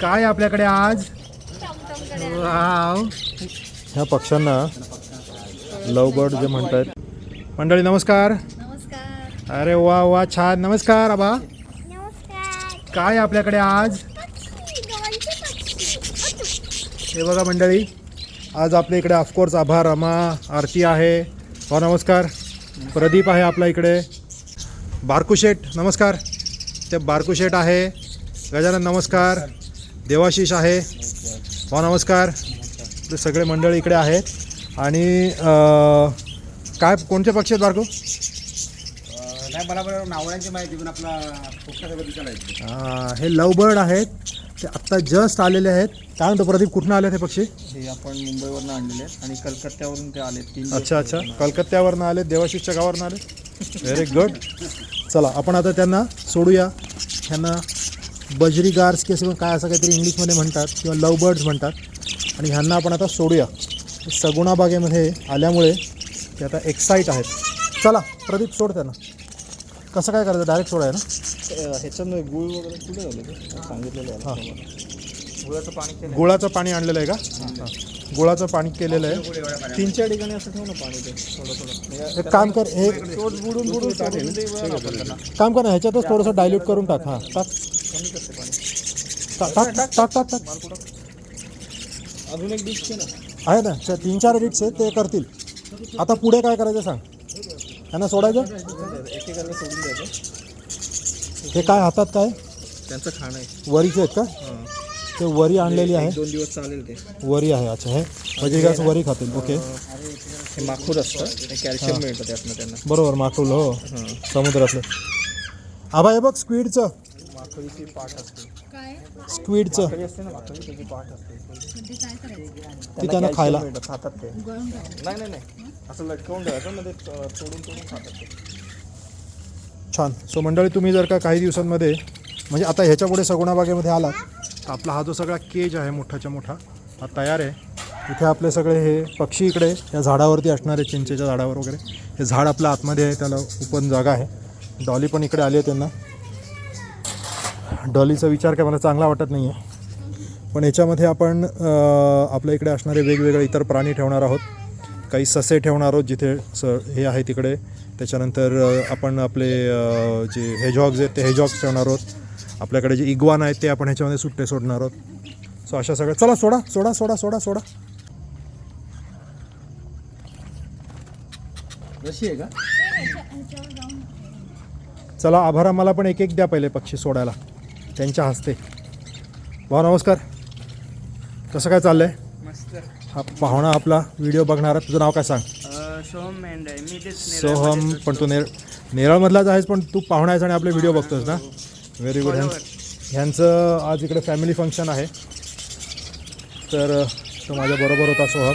काय आपल्याकडे आज? वाव. ह्या पक्ष्यांना लव बर्ड जे म्हणतात मंडळी नमस्कार. नमस्कार. अरे वा वा छान. नमस्कार आबा. नमस्कार. काय आपल्याकडे आज? हे बघा मंडळी आज आपल्या इकडे ऑफकोर्स आभार. रमा आरती आहे. हो नमस्कार. प्रदीप आहे आपल्या इकडे. बारकुशेठ नमस्कार. ते बारकुशेठ आहे. गजानन नमस्कार. देवाशिष आहे. हो नमस्कार. ते सगळे मंडळी इकडे आहेत. आणि काय कोणते पक्षी आहेत बारकू अं, नाही मला बरोबर नावळ्यांची माहिती पण आपला पोपटाचा कधी चालायचं अं, हे लव बर्ड आहेत. ते आत्ता जस्ट आलेले आहेत. काय म्हणतो प्रदीप कुठनं आले ते पक्षी? हे आपण मुंबईवरून आणलेले आहेत आणि कलकत्त्यावरून ते आले तीन अच्छा अच्छा. कलकत्त्यावरनं आले देवाशिषच्या गावावरनं आले व्हेरी गुड चला आपण आता त्यांना सोडूया. ह्यांना बजरी गार्स किंवा काय असं काहीतरी इंग्लिशमध्ये म्हणतात किंवा लव बर्ड्स म्हणतात. आणि ह्यांना आपण आता सोडूया. सगुणा बागेमध्ये आल्यामुळे ते आता एक्साईट आहेत. चला प्रदीप सोड त्यांना. कसं काय करायचं? डायरेक्ट सोडाय ना? अं, ह्याच्यामध्ये गुळ वगैरे कुठे झाले? ते सांगितलेलं आहे. हां. गुळाचं पाणी गुळाचं पाणी आणलेलं आहे का? हां. गुळाचं पाणी केलेलं आहे. तीन चार ठिकाणी असं ठेव ना पाणी ते. थोडं थोडं एक काम कर हे तोच बुडून बुडून. काम कर ना ह्याच्यातच थोडंसं डायल्यूट करून टाक. हां टाक. कमी करते पाणी टाक टाक टाक टाक टाक टाक माल कुठं अजून एक डिश ना? आहे ना. च- तीन चार रिट्स आहेत ते करतील. आता पुढे काय करायचं सांग? त्यांना सोडायचं? एकेकाला सोडून द्यायचं. हे काय हातात काय? त्यांचं खाणं आहे. वरीचे आहेत का? हां. ते वरी आणलेली आहे. दोन दिवस चालेल ते. वरी आहे अच्छा. हे बजरीगास वरी खातील ओके. हे. माखूर असतं. हे कॅल्शियम मिळतं त्यातनं त्यांना. बरोबर माकुल हो. हां. समुद्रातलं. आबा हे बघ स्क्वीडचं माखळीची पाठ असते. काय? स्क्वीडचं. असते ना त्याची पाठ असते. म्हणजे काय करायचं? ती त्यांना खायला. मिळतं, खातात ते. गळून नाही नाही नाही. असं लटकवून ठेवायचं मध्ये तोडून तोडून खातात ते. छान. सो मंडळी तुम्ही जर का काही दिवसांमध्ये म्हणजे आता ह्याच्या पुढे सगुणा बागेमध्ये आलात तर आपला हा जो सगळा केज आहे मोठाच्या मोठा हा तयार आहे. इथे आपले सगळे हे पक्षी इकडे या झाडावरती असणार चिंचेच्या झाडावर वगैरे हे झाड आपलं आतमध्ये आहे त्याला ओपन जागा आहे. डॉली पण इकडे आली आहे त्यांना. डॉलीचा विचार काय मला चांगला वाटत नाही आहे पण याच्यामध्ये आपण आपल्या इकडे असणारे वेगवेगळे इतर प्राणी ठेवणार आहोत. काही ससे ठेवणार आहोत जिथे स हे आहे तिकडे. त्याच्यानंतर आपण आपले जे हेजॉग्स आहेत ते हेजॉग्स ठेवणार आहोत. आपल्याकडे जे इग्वान आहेत ते आपण ह्याच्यामध्ये सुट्टे सोडणार आहोत. सो अशा सगळ्या चला सोडा सोडा सोडा सोडा सोडा. रशी आहे का? चला आभार. मला पण एक एक द्या पहिले पक्षी सोडायला. त्यांच्या हस्ते. भाऊ नमस्कार. कसं काय चाललंय? मस्त. हा पाहुणा आपला व्हिडिओ बघणारा तुझं नाव काय सांग? अ, सोहम मेंढ. आहे मी तेच सोहम पण तू नेर नेरळमधलाच आहेस पण तू पाहुणा आहेस आणि आपले व्हिडिओ बघतोस ना? व्हेरी गुड ह्यां ह्यांचं आज इकडे फॅमिली फंक्शन आहे. तर अ, तो माझ्या बरोबर होता सोहम.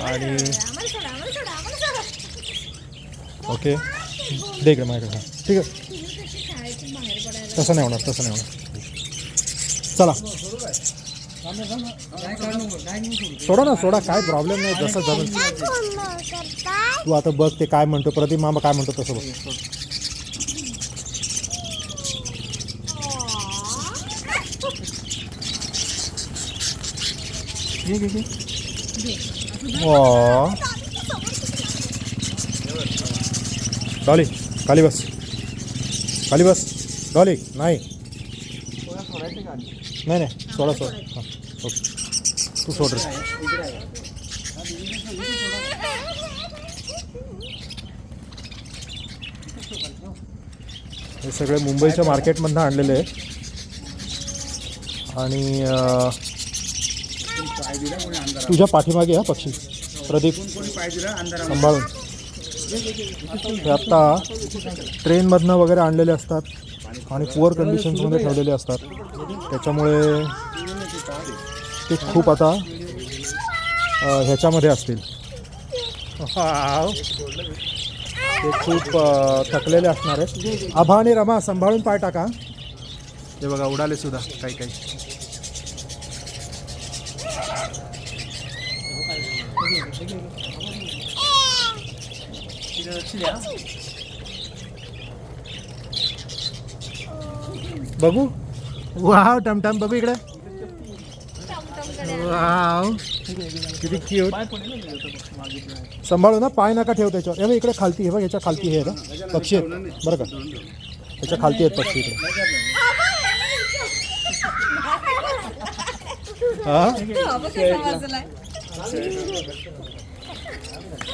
आणि आम्हाला सोडा आम्हाला सोडा आम्हाला सोडा. ओके दे इकडे माझ्याकडे. ठीक आहे. तसं नाही होणार तसं नाही होणार. चला. सोडा ना सोडा काय प्रॉब्लेम नाही जसं जमेल तू आता बघ ते काय म्हणतो प्रदीप मामा काय म्हणतो तसं बघ. Aw. काली खाली बस. खाली बस. डॉली नाही नाही नाही सोडा सोडा हां ओके तू सोड रे हे सगळे मुंबईच्या मार्केटमधनं आणलेले आहे. आणि तुझ्या पाठीमागे हा पक्षी. प्रदीप सांभाळून. हे आत्ता ट्रेनमधनं वगैरे आणलेले असतात. आणि पुअर कंडिशन्समध्ये ठेवलेले असतात. त्याच्यामुळे ते खूप आता ह्याच्यामध्ये असतील. ते खूप थकलेले असणार आहेत. आभा आणि रमा सांभाळून पाय टाका. ते बघा उडाले सुद्धा काही काही. बघू. वाव टमटम बघू इकडे. वाव किती क्यूट सांभाळू ना पाय नका ठेव त्याच्यावर. हे बघ इकडे खालती हे बघ याच्या खालती हे आहे ना पक्षी आहेत. बरं का? त्याच्या खालती आहेत पक्षी इकडे. हा?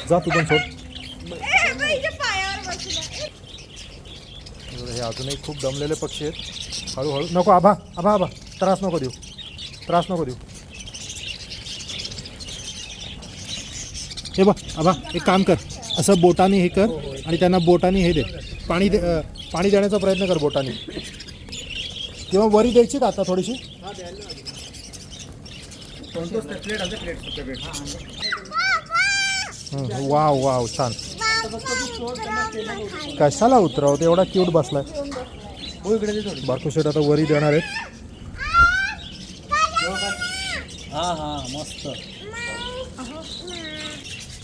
जा तू पण सोड ए, बाई, इथे पायावर बसलाय हे अजूनही खूप दमलेले पक्षी आहेत. हळूहळू नको आभा आभा आभा. त्रास नको देऊ. त्रास नको देऊ. हे बघ आभा एक काम कर. असं बोटाने हे कर आणि त्यांना बोटाने हे दे. पाणी दे पाणी देण्याचा प्रयत्न कर बोटाने. किंवा वरी द्यायची का आता थोडीशी? वाव वाव छान. कशाला उतरवत एवढा क्यूट बसलाय. हो इकडे दे थोडी बारकू शेट आता वरी देणार आहेत. हा हा मस्त.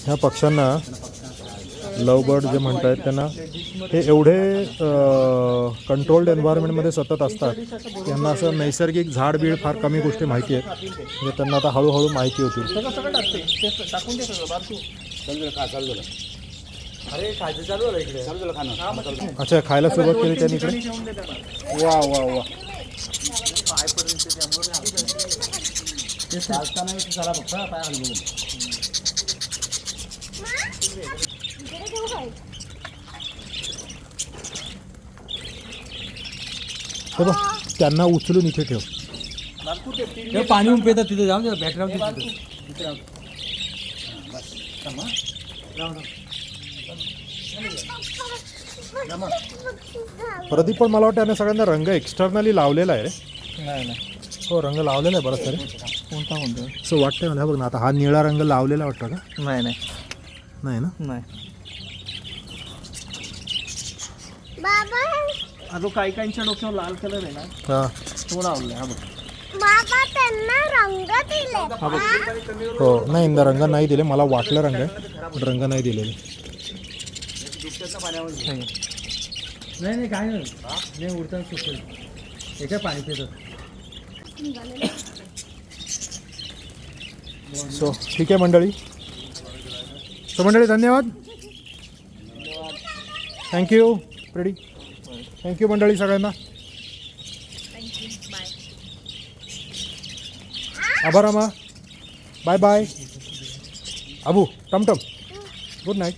ह्या पक्ष्यांना लव बर्ड जे म्हणतात त्यांना हे एवढे कंट्रोल्ड एन्व्हायरमेंटमध्ये सतत असतात. त्यांना असं नैसर्गिक झाड बीड फार कमी गोष्टी माहिती आहेत. म्हणजे त्यांना आता हळूहळू माहिती होतील. चालू झालं का चालू झालं अरे खायचं चालू झालं इकडे चालू झालं खाणं अच्छा खायला सुरुवात केली त्यांनी इकडे वा वा वा ते चालताना मी चला फक्त पाय हलवून इकडे ठेवू काय? हे बघ त्यांना उचलून इथे ठेव ते पाणी उम पेतात तिथे जाऊन बॅकग्राऊंड तिथे राहू. प्रदीप पण मला वाटतं याने सगळ्यांना रंग एक्सटर्नली लावलेला आहे रे. नाही नाही. हो रंग लावलेला आहे बरंच तरी कोणता म्हणतो असं वाटतंय मला हे बघ ना आता हा निळा रंग लावलेला वाटतं का? नाही नाही. नाही ना? नाही. बाबा. अजून काही काहींच्या डोक्यावर लाल कलर आहे ना हा. तो लावलाय हा बघ. बाबा त्यांना रंग दिले. हो नाही इंदा रंग नाही दिले. मला वाटलं रंग आहे पण रंग नाही दिलेले. नाही नाही काय नाही. नाही उडताना याच्या पाणी पितात सो ठीक आहे मंडळी. सो मंडळी धन्यवाद. थँक्यू प्रेडी थँक्यू मंडळी सगळ्यांना. Abarama. Bye bye. Abu, tum tum. Good night.